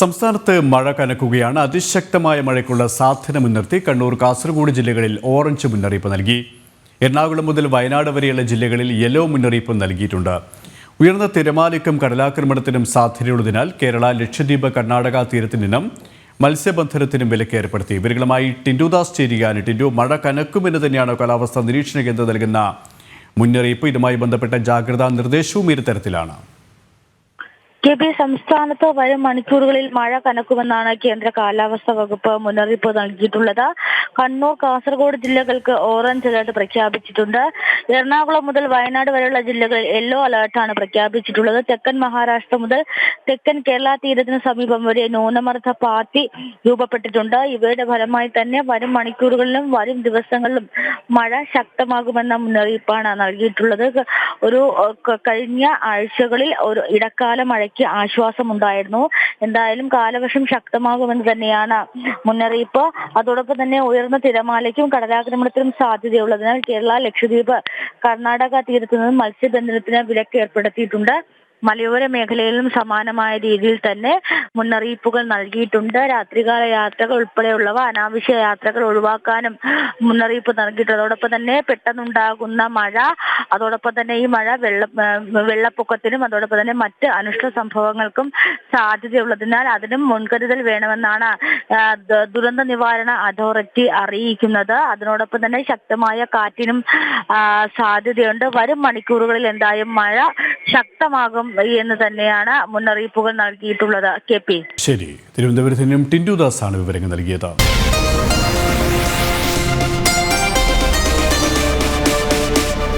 സംസ്ഥാനത്ത് മഴ കനക്കുകയാണ്. അതിശക്തമായ മഴയ്ക്കുള്ള സാധ്യത മുൻനിർത്തി കണ്ണൂർ കാസർഗോഡ് ജില്ലകളിൽ ഓറഞ്ച് മുന്നറിയിപ്പ് നൽകി. എറണാകുളം മുതൽ വയനാട് വരെയുള്ള ജില്ലകളിൽ യെല്ലോ മുന്നറിയിപ്പ് നൽകിയിട്ടുണ്ട്. ഉയർന്ന തിരമാലയ്ക്കും കടലാക്രമണത്തിനും സാധ്യതയുള്ളതിനാൽ കേരള ലക്ഷദ്വീപ് കർണാടക തീരത്തു നിന്നും മത്സ്യബന്ധനത്തിനും വിലക്ക് ഏർപ്പെടുത്തി. ഇവരുകളുമായി ടിൻഡുദാസ് ചേരുകയാണ്. ടിൻഡു മഴ കനക്കുമെന്ന് തന്നെയാണ് കാലാവസ്ഥാ നിരീക്ഷണ കേന്ദ്രം നൽകുന്ന മുന്നറിയിപ്പ്. ഇതുമായി ബന്ധപ്പെട്ട ജാഗ്രതാ നിർദ്ദേശവും ഇത്തരത്തിലാണ് കെ പി സംസ്ഥാനത്ത് വരും മണിക്കൂറുകളിൽ മഴ കനക്കുമെന്നാണ് കേന്ദ്ര കാലാവസ്ഥാ വകുപ്പ് മുന്നറിയിപ്പ് നൽകിയിട്ടുള്ളത്. കണ്ണൂർ കാസർഗോഡ് ജില്ലകൾക്ക് ഓറഞ്ച് അലർട്ട് പ്രഖ്യാപിച്ചിട്ടുണ്ട്. എറണാകുളം മുതൽ വയനാട് വരെയുള്ള ജില്ലകളിൽ യെല്ലോ അലർട്ടാണ് പ്രഖ്യാപിച്ചിട്ടുള്ളത്. തെക്കൻ മഹാരാഷ്ട്ര മുതൽ തെക്കൻ കേരള തീരത്തിന് സമീപം വരെ ന്യൂനമർദ്ദ പാർട്ടി രൂപപ്പെട്ടിട്ടുണ്ട്. ഇവയുടെ ഫലമായി തന്നെ വരും മണിക്കൂറുകളിലും വരും ദിവസങ്ങളിലും മഴ ശക്തമാകുമെന്ന മുന്നറിയിപ്പാണ് നൽകിയിട്ടുള്ളത്. ഒരു കഴിഞ്ഞ ആഴ്ചകളിൽ ഒരു ഇടക്കാല മഴയ്ക്ക് ആശ്വാസമുണ്ടായിരുന്നു. എന്തായാലും കാലവർഷം ശക്തമാകുമെന്ന് തന്നെയാണ് മുന്നറിയിപ്പ്. അതോടൊപ്പം തന്നെ ഉയർന്ന തിരമാലയ്ക്കും കടലാക്രമണത്തിനും സാധ്യതയുള്ളതിനാൽ കേരള ലക്ഷദ്വീപ് കർണാടക തീരത്തു നിന്നും മത്സ്യബന്ധനത്തിന് വിലക്ക് ഏർപ്പെടുത്തിയിട്ടുണ്ട്. മലയോര മേഖലയിലും സമാനമായ രീതിയിൽ തന്നെ മുന്നറിയിപ്പുകൾ നൽകിയിട്ടുണ്ട്. രാത്രികാല യാത്രകൾ ഉൾപ്പെടെയുള്ളവ അനാവശ്യ യാത്രകൾ ഒഴിവാക്കാനും മുന്നറിയിപ്പ് നൽകിയിട്ടുണ്ട്. അതോടൊപ്പം തന്നെ പെട്ടെന്നുണ്ടാകുന്ന മഴ അതോടൊപ്പം തന്നെ ഈ മഴ വെള്ള വെള്ളപ്പൊക്കത്തിനും അതോടൊപ്പം തന്നെ മറ്റ് അനിഷ്ട സംഭവങ്ങൾക്കും സാധ്യതയുള്ളതിനാൽ അതിനും മുൻകരുതൽ വേണമെന്നാണ് ദുരന്ത നിവാരണ അതോറിറ്റി അറിയിക്കുന്നത്. അതിനോടൊപ്പം തന്നെ ശക്തമായ കാറ്റിനും സാധ്യതയുണ്ട്. വരും മണിക്കൂറുകളിൽ എന്തായാലും മഴ ശക്തമാകും എന്ന് തന്നെയാണ് മുന്നറിയിപ്പുകൾ നൽകിയിട്ടുള്ളത്. K P. ശരി. തിരുവനന്തപുരത്ത് നിന്നും ആണ് വിവരങ്ങൾ നൽകിയത്.